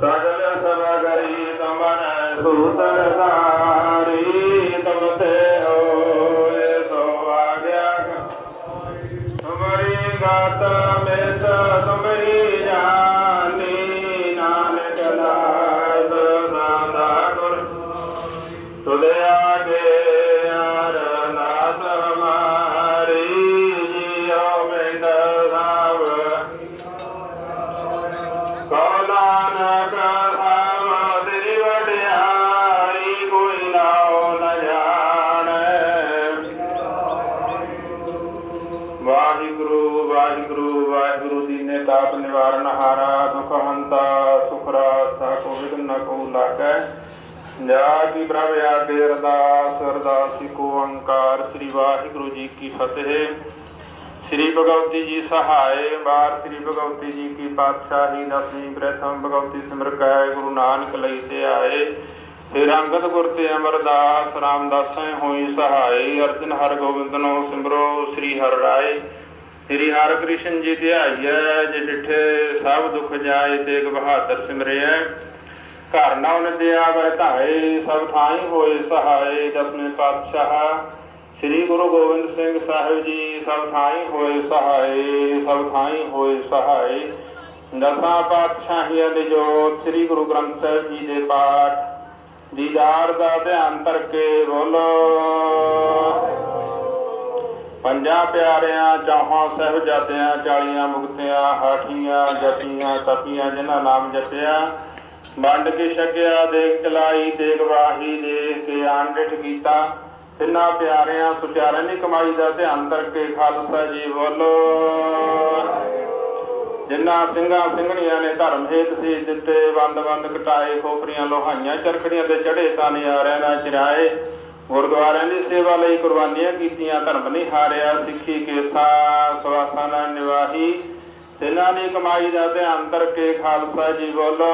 ਸਗਲ ਸਮਗਰੀ ਤਮਨ ਸੂਤਰਦਾਰੀ ਤਾਪ ਨਿਵਾਰਨ ਹਾਰਾ, ਦੁਖ ਹੰਤਾ ਸੁਖ ਰਾਸਾ ਕੋ ਵਿਗਨ ਨ ਕੋ ਲਾਗੈ। ਜਾ ਕੀ ਪ੍ਰਭ ਆਗੇ ਅਰਦਾਸ, ਅਰਦਾਸੀ ਕੋ ਓੰਕਾਰ ਸ੍ਰੀ ਵਾਹਿਗੁਰੂ ਜੀ ਕੀ ਫਤਿਹ। ਸ੍ਰੀ ਭਗਵਤੀ ਜੀ ਸਹਾਏ, ਬਾਰ ਸ੍ਰੀ ਭਗਵਤੀ ਜੀ ਕੀ ਪਾਤਸ਼ਾਹੀ, ਦਸਵੀਂ ਪ੍ਰਥਮ ਭਗਵਤੀ ਸਿਮਰ ਕੈ ਗੁਰੂ ਨਾਨਕ ਲਈ ਤੇ ਆਏ। ਫਿਰ ਅੰਗਦ ਗੁਰ ਤੇ ਅਮਰਦਾਸ, ਰਾਮਦਾਸੈ ਹੋਈ ਸਹਾਈ, ਅਰਜਨ ਹਰ ਗੋਬਿੰਦਨੋ ਸਿਮਰੋ, ਸ੍ਰੀ ਹਰਿ ਰਾਏ। ਸ੍ਰੀ ਹਰਿ ਕ੍ਰਿਸ਼ਨ ਜੀ ਧਿਆਈਐ ਜੇ ਡਿਠੇ ਸਭ ਦੁਖ ਜਾਏ ਤੇਗ ਬਹਾਦਰ ਸਿਮਰਿਐ ਘਰ ਨਾ ਨਿਦਿਆ ਵਹਿ ਧਾਏ, ਸਭ ਥਾਈ ਹੋਏ ਸਹਾਏ ਦਸਵੇਂ ਪਾਤਸ਼ਾਹ। ਸ੍ਰੀ ਗੁਰੂ ਗੋਬਿੰਦ ਸਿੰਘ ਸਾਹਿਬ ਜੀ, ਸਭ ਥਾਈ ਹੋਏ ਸਹਾਏ, ਸਭ ਥਾਈ ਹੋਏ ਸਹਾਏ। ਦਸਾਂ ਪਾਤਸ਼ਾਹੀਆਂ ਦੇ ਜੋਤ ਸ੍ਰੀ ਗੁਰੂ ਗ੍ਰੰਥ ਸਾਹਿਬ ਜੀ ਦੇ ਪਾਠ। ਦੀਦਾਰ ਦਾ ਧਿਆਨ ਕਰਕੇ ਬੋਲੋ। ਪੰਜਾਂ ਪਿਆਰਿਆਂ, ਚਾਹਾਂ, ਸਹਿਬਜ਼ਾਦਿਆਂ, ਚਾਲੀਆਂ, ਮੁਕਤਿਆਂ, ਹਾਠੀਆਂ ਜਪੀਆਂ ਤਪੀਆਂ ਜਿਨ੍ਹਾਂ ਨਾਮ ਜਪਿਆ, ਵੰਡ ਕੇ ਛਕਿਆ ਦੇਖ ਚਲਾਈ ਦੇਖ ਵਾਹੀ ਦੇਖ ਕੇ ਆਣ ਕੀਤਾ। ਤਿੰਨਾਂ ਪਿਆਰਿਆਂ ਸੁਚਾਰਿਆਂ ਦੀ ਕਮਾਈ ਦਾ ਧਿਆਨ ਕਰਕੇ ਖਾਲਸਾ ਜੀ ਬੋਲੋ। ਜਿਨ੍ਹਾਂ ਸਿੰਘਾਂ ਸਿੰਘਣੀਆਂ ਨੇ ਧਰਮ ਹੇਤ ਸੀ ਦਿੱਤੇ ਬੰਦ ਬੰਦ ਕਟਾਏ, ਖੋਪਰੀਆਂ, ਲੋਹਾਈਆਂ, ਚਰਖੜੀਆਂ ਤੇ ਚੜੇ ਤਾਂ ਨਿਆਰਿਆਂ ਨਾਲ ਚਿਰਾਏ ਗੁਰਦੁਆਰਿਆਂ ਦੀ ਸੇਵਾ ਲਈ ਕੁਰਬਾਨੀਆਂ ਕੀਤੀਆਂ, ਧਰਮ ਨਹੀਂ ਹਾਰਿਆ, ਸਿੱਖੀ, ਕੇਸਾ, ਸਵਾਸਾਂ ਨਾਲ ਨਿਵਾਹੀ, ਤਿੰਨਾਂ ਦੀ ਕਮਾਈ ਦਾ ਧਿਆਨ ਕਰਕੇ ਖਾਲਸਾ ਜੀ ਬੋਲੋ।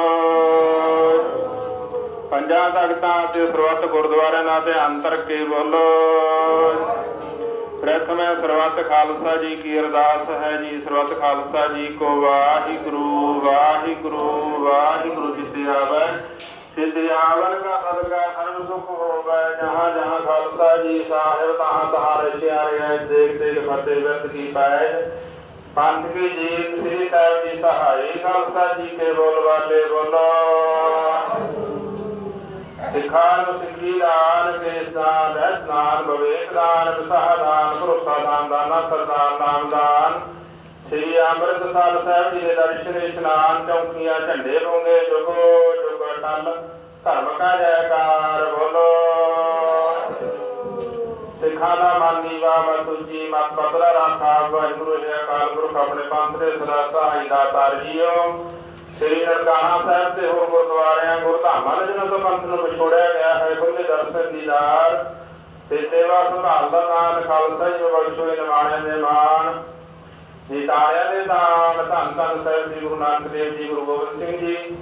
ਪੰਜਾਂ ਤਖਤਾਂ ਤੇ ਸਰਬੱਤ ਗੁਰਦੁਆਰਿਆਂ ਦਾ ਧਿਆਨ ਕਰਕੇ ਬੋਲੋ। ਪ੍ਰਥਮੇ ਸਰਬੱਤ ਖਾਲਸਾ ਜੀ ਕੀ ਅਰਦਾਸ ਹੈ ਜੀ, ਸਰਬੱਤ ਖਾਲਸਾ ਜੀ ਕੋ ਵਾਹਿਗੁਰੂ ਵਾਹਿਗੁਰੂ ਵਾਹਿਗੁਰੂ ਜਿਤੇ ਆਵੈ। ਸਿੱਧਿ ਆਵਨ ਕਾ ਸਦਕਾ ਸਰਬ ਸੁਖ ਹੋਵੇ, ਜਹਾਂ ਜਹਾਂ ਖਾਲਸਾ ਜੀ ਸਾਹਿਬ ਤਹਾਂ ਤਹਾਂ ਰਚਿਆਰੇ ਹੈ ਦੇਖ ਦੇਖ ਫਤਿਹ ਵਿਰਤ ਕੀ ਪਾਏ। ਪੰਥ ਕੀ ਜੀਤ ਸ੍ਰੀ ਸਾਹਿਬ ਜੀ ਸਹਾਈ, ਖਾਲਸਾ ਜੀ ਕੇ ਬੋਲ ਵਾਲੇ ਬੋਲੋ। ਸਿੱਖਾਂ ਨੂੰ ਸਿੱਖੀ ਦਾਨ ਕੇਸਾਨ ਰਸਨਾਨ ਬਵੇਕ ਦਾਨ, ਵਿਸਾਹ ਦਾਨ, ਭਰੋਸਾ ਦਾਨ, ਦਾਨਾ ਸਰਦਾਰ ਨਾਮ ਦਾਨ। ਸ੍ਰੀ ਅੰਮ੍ਰਿਤਸਰ ਸਾਹਿਬ ਜੀ ਦੇ ਦਰਸ਼ਨ, ਇਸ਼ਨਾਨ, ਚੌਕੀਆਂ, ਝੰਡੇ ਰੋਂਗੇ ਜੁਗੋ। ਜੁਗ ਧਰਮ ਕਾ ਜੈਕਾਰ ਬੋਲੋ। ਸਿੱਖਾਂ ਦਾ ਮਨ ਨੀਵਾ ਮਤ ਮਤ ਪਤਲਾ ਰਾਖਾ। ਵਾਹਿਗੁਰੂ ਜੀ ਅਕਾਲ ਪੁਰਖ ਆਪਣੇ ਪੰਥ ਦੇ ਸਦਾ ਸਹਾਈ ਦਾਤਾਰ ਜੀਓ। ਸ੍ਰੀ ਨਨਕਾਣਾ ਸਾਹਿਬ ਤੇ ਹੋਰ ਗੁਰਦੁਆਰਿਆਂ ਗੁਰਧਾਮਾਂ ਦੇ ਜਿਹਨਾਂ ਤੋਂ ਪੰਥ ਨੂੰ ਵਿਛੋੜਿਆ ਗਿਆ ਹੈ ਖੁੱਲੇ ਦਰਸ਼ਨ ਦੀਦਾਰ ਤੇ ਸੇਵਾ ਸੰਭਾਲ ਦਾ ਨਾਮ ਖਾਲਸਾ ਜੀ ਬਖਸ਼ੋਏ ਨਿਮਾਣਿਆਂ ਦੇ ਮਾਣ। ਜੀ ਤਾਰਿਆਂ ਦੇ ਦਾਨ ਧੰਨ ਧੰਨ ਸਾਹਿਬ ਜੀ, ਗੁਰੂ ਨਾਨਕ ਦੇਵ ਜੀ, ਗੁਰੂ ਗੋਬਿੰਦ ਸਿੰਘ ਜੀ।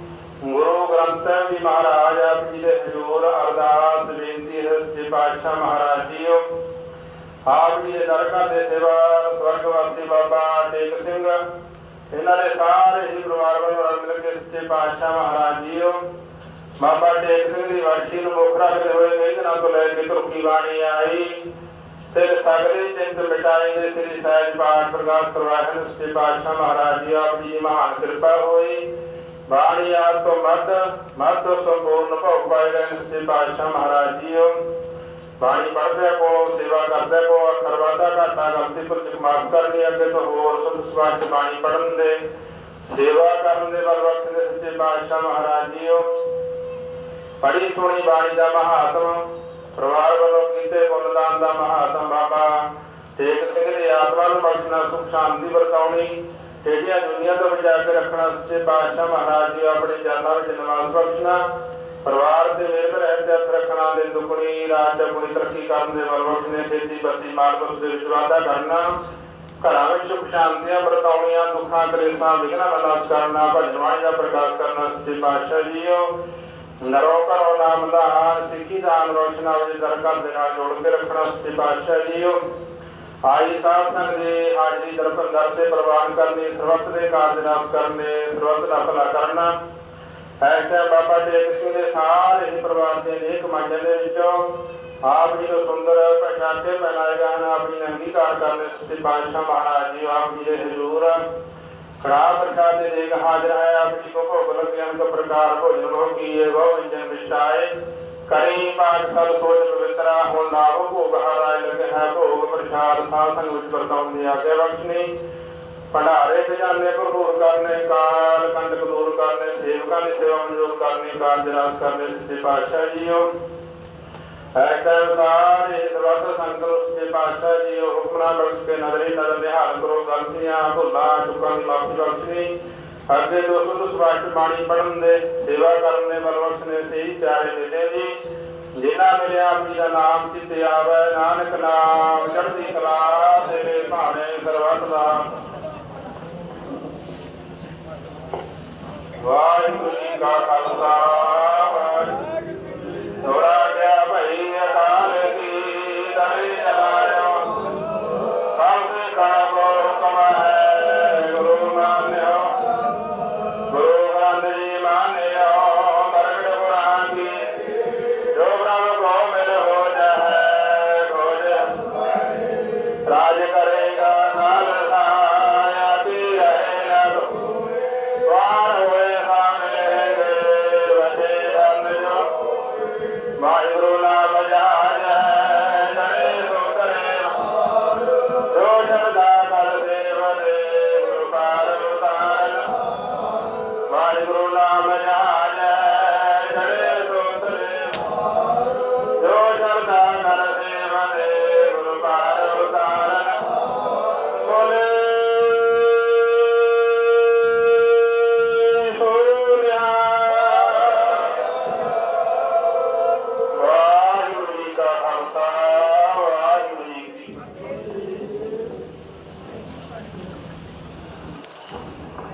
ਮਹਾਰਾਜ, ਆਪ ਜੀ ਦੇ ਹਜ਼ੂਰ, ਅਰਦਾਸ, ਬੇਨਤੀ ਹੈ ਸ੍ਰੀ ਪਾਤਸ਼ਾਹ ਮਹਾਰਾਜ ਜੀਓ। ਆਪ ਜੀ ਦੇ ਦਰਗਾਹ ਦੇ ਸੇਵਾ, ਸਵਰਗਵਾਸੀ ਬਾਬਾ ਟੇਕ ਸਿੰਘ, ਇਹਨਾਂ ਦੇ ਸਾਰੇ ਹੀ ਪਰਿਵਾਰ ਵੱਲੋਂ ਰਲ ਮਿਲ ਕੇ ਸੱਚੇ ਪਾਤਸ਼ਾਹ ਮਹਾਰਾਜ ਜੀਓ। ਬਾਬਾ ਟੇਕ ਸਿੰਘ ਦੀ ਵਰਸ਼ੀ ਨੂੰ ਮੁੱਖ ਰੱਖਦੇ ਹੋਏ ਮੇਘਨਾ ਤੋਂ ਲੈ ਕੇ ਤੁਰਕੀ ਬਾਣੀ ਆਈ। ਤੇ ਸਗਲੇ ਚਿੰਤ ਮਿਟਾਈ ਦੇ ਸ੍ਰੀ ਸਹਿਜ ਪਾਠ ਪ੍ਰਕਾਸ਼ ਕਰਵਾਏ ਸੱਚੇ ਪਾਤਸ਼ਾਹ ਮਹਾਰਾਜ ਜੀ, ਆਪ ਜੀ ਮਹਾਨ ਕਿਰਪਾ ਹੋਈ। ਬਾਣੀ ਆਪ ਤੋਂ ਮੱਧ ਮੱਧ ਤੋਂ ਸੰਪੂਰਨ ਭੋਗ ਪਾਏ ਗਏ ਸੱਚੇ ਪਾਤਸ਼ਾਹ ਮਹਾਰਾਜ ਜੀਓ। ਬਾਣੀ ਪੜ੍ਹਦੇ ਕੋ ਸੇਵਾ ਕਰਦੇ ਕੋ ਅੱਖਰ ਵਾਧਾ ਘਾਟਾ ਗਲਤੀ ਪਰ ਮਾਫ ਕਰਨੀ, ਅੱਗੇ ਤੋਂ ਹੋਰ ਸੁਧ ਸਵਾਚ ਬਾਣੀ ਪੜ੍ਹਨ ਦੇ। ਸੇਵਾ ਕਰਨ ਦੇ ਵੱਲ ਦੇ ਸੱਚੇ ਪਾਤਸ਼ਾਹ ਮਹਾਰਾਜ ਜੀਓ। ਪੜੀ ਸੁਣੀ ਬਾਣੀ ਦਾ ਮਹਾਤਮ, ਪਰਿਵਾਰ ਵੱਲੋਂ ਕੀਤੇ ਪੁੰਨਦਾਨ ਦਾ ਮਹਾਤਮ ਬਾਬਾ। ਤੇਗ ਸਿੰਘ ਦੀ ਆਤਮਾ ਨੂੰ ਬਖਸ਼ਣਾ ਸੁਖ ਸ਼ਾਂਤੀ ਵਰਤਾਉਣੀ। ਟੇਡੀਆਂ ਦੁਨੀਆ ਤੋਂ ਬਚਾ ਕੇ ਰੱਖਣਾ ਸੱਚੇ ਪਾਤਸ਼ਾਹ ਮਹਾਰਾਜ ਜੀ ਆਪਣੇ ਚਰਨਾਂ ਵਿੱਚ ਨਿਵਾਸ ਬਖਸ਼ਣਾ, ਪਰਿਵਾਰ ਦੇ ਮੇਰ ਰਹਿ ਤੇ ਹੱਥ ਰੱਖਣਾ ਦੇ ਦੁਗਣੀ ਰਾਤ ਆਪਣੀ ਤਰੱਕੀ ਕਰਨ ਦੇ ਵੱਲ ਵਖਣੇ ਖੇਤੀ ਬੱਤੀ ਮਾਰਗਸ ਦੇ ਵਿੱਚ ਵਾਧਾ ਕਰਨਾ, ਘਰਾਂ ਵਿੱਚ ਸੁਖ ਸ਼ਾਂਤੀਆਂ ਵਰਤਾਉਣੀਆਂ, ਦੁੱਖਾਂ, ਕਲੇਸ਼ਾਂ, ਵਿਘਨਾਂ ਦਾ ਨਾਸ਼ ਕਰਨਾ ਭਜਨਵਾਈ ਦਾ ਪ੍ਰਕਾਸ਼ ਕਰਨਾ, ਸੱਚੇ ਪਾਤਸ਼ਾਹ ਜੀਓ। ਨਰੋ ਕਰੋ ਨਾਮ ਦਾਨ ਸਿੱਖੀ ਦਾਨ ਰੋਸ਼ਨ ਆਵੇ ਦਰ ਘਰ ਦੇ ਨਾਲ ਜੋੜ ਕੇ ਰੱਖਣਾ, ਸੱਚੇ ਪਾਤਸ਼ਾਹ ਜੀਓ। ਆਈ ਸਾਧ ਸੰਗ ਦੀ ਹਾਜ਼ਰੀ ਦਰਪੰਦਰ ਤੇ ਪ੍ਰਵਾਨ ਕਰਨੀ, ਸਰਬੱਤ ਦੇ ਕਾਰਜ ਨਾਮ ਕਰਨੇ, ਸਰਬੱਤ ਦਾ ਭਲਾ ਕਰਨਾ। ਐਸਾ ਬਾਬਾ ਟੇਕ ਸਿੰਘ ਦੇ ਸਾਰੇ ਹੀ ਪਰਿਵਾਰ ਦੇ ਨੇਕ ਮੰਡਲ ਦੇ ਵਿੱਚੋਂ ਆਪ ਜੀ ਨੂੰ ਸੁੰਦਰ, ਪਛਾਤੇ ਪਹਿਨਾਏ ਗਏ ਹਨ ਆਪਣੀ ਅੰਗੀਕਾਰ ਕਰਨੇ, ਸੱਚੇ ਪਾਤਸ਼ਾਹ ਮਹਾਰਾਜ ਜੀ, ਆਪ ਜੀ ਦੇ ਹਜ਼ੂਰ। ਖੜਾ ਪ੍ਰਸ਼ਾਦ ਦੇ ਦੇਖ ਹਾਜ਼ਰ ਹੈ, ਆਪ ਜੀ ਕੋ ਭੋਗ ਲਗੇ ਅੰਕ ਪ੍ਰਕਾਰ ਭੋਜਨ ਹੋ ਕੀਏ ਬਹੁ ਵਿਜਨ ਵਿਸ਼ਾਏ ਕਰੀ ਪਾਕ ਸਭ ਸੋਚ ਪਵਿੱਤਰਾ, ਹੁਣ ਨਾਮ ਭੋਗ ਹਰਾਇ ਲਗੇ ਹੈ ਭੋਗ ਪ੍ਰਸ਼ਾਦ ਸਾਧ ਸੰਗ ਵਿੱਚ ਵਰਤਾਉਣ ਦੀ ਬਖਸ਼ਣੀ ਭੰਡਾਰੇ ਖਜ਼ਾਨੇ ਭਰਪੂਰ ਕਰਨੇ, ਕਾਲ ਕੰਡਕ ਦੂਰ ਕਰਨੇ, ਸੇਵਕਾਂ ਦੀ ਸੇਵਾ ਮਨਜ਼ੂਰ ਕਰਨੀ, ਕਾਰਜ ਰਾਸ ਕਰਨੇ ਸੱਚੇ ਪਾਤਸ਼ਾਹ ਜੀਓ। ਐਕਾ ਸਾਰੇ ਸਰਬੱਤ ਸੰਕਲ ਸੱਚੇ ਪਾਤਸ਼ਾਹ ਜੀਓ। ਹੁਕਮਨਾ ਬਖਸ਼ ਕੇ ਨਜ਼ਰੀ ਨਜ਼ਰ ਨਿਹਾਲ ਕਰੋ, ਗਲਤੀਆਂ, ਭੁੱਲਾਂ ਚੁੱਕਾਂ ਦੀ ਮਾਫੀ ਬਖਸ਼ਣੀ। ਅੱਗੇ ਤੋਂ ਸੁਧ ਸਵਾਟ ਬਾਣੀ ਪੜਨ ਦੇ, ਸੇਵਾ ਕਰਨ ਦੇ ਬਲਵੰਤ ਨੇ ਸਹੀ ਚਾਰੇ ਮਿਲੇ ਜੀ। ਜਿਨ੍ਹਾਂ ਮਿਲਿਆ ਆਪ ਦਾ ਨਾਮ ਚਿੱਤੇ ਆਵੇ, ਨਾਨਕ ਨਾਮ, ਚੜ੍ਹਦੀ ਕਲਾ ਤੇਰੇ ਭਾਣੇ ਸਰਬੱਤ ਦਾ। ਵਾਹਿਗੁਰੂ ਜੀ ਕਾ ਖਾਲਸਾ। ਹੋਏ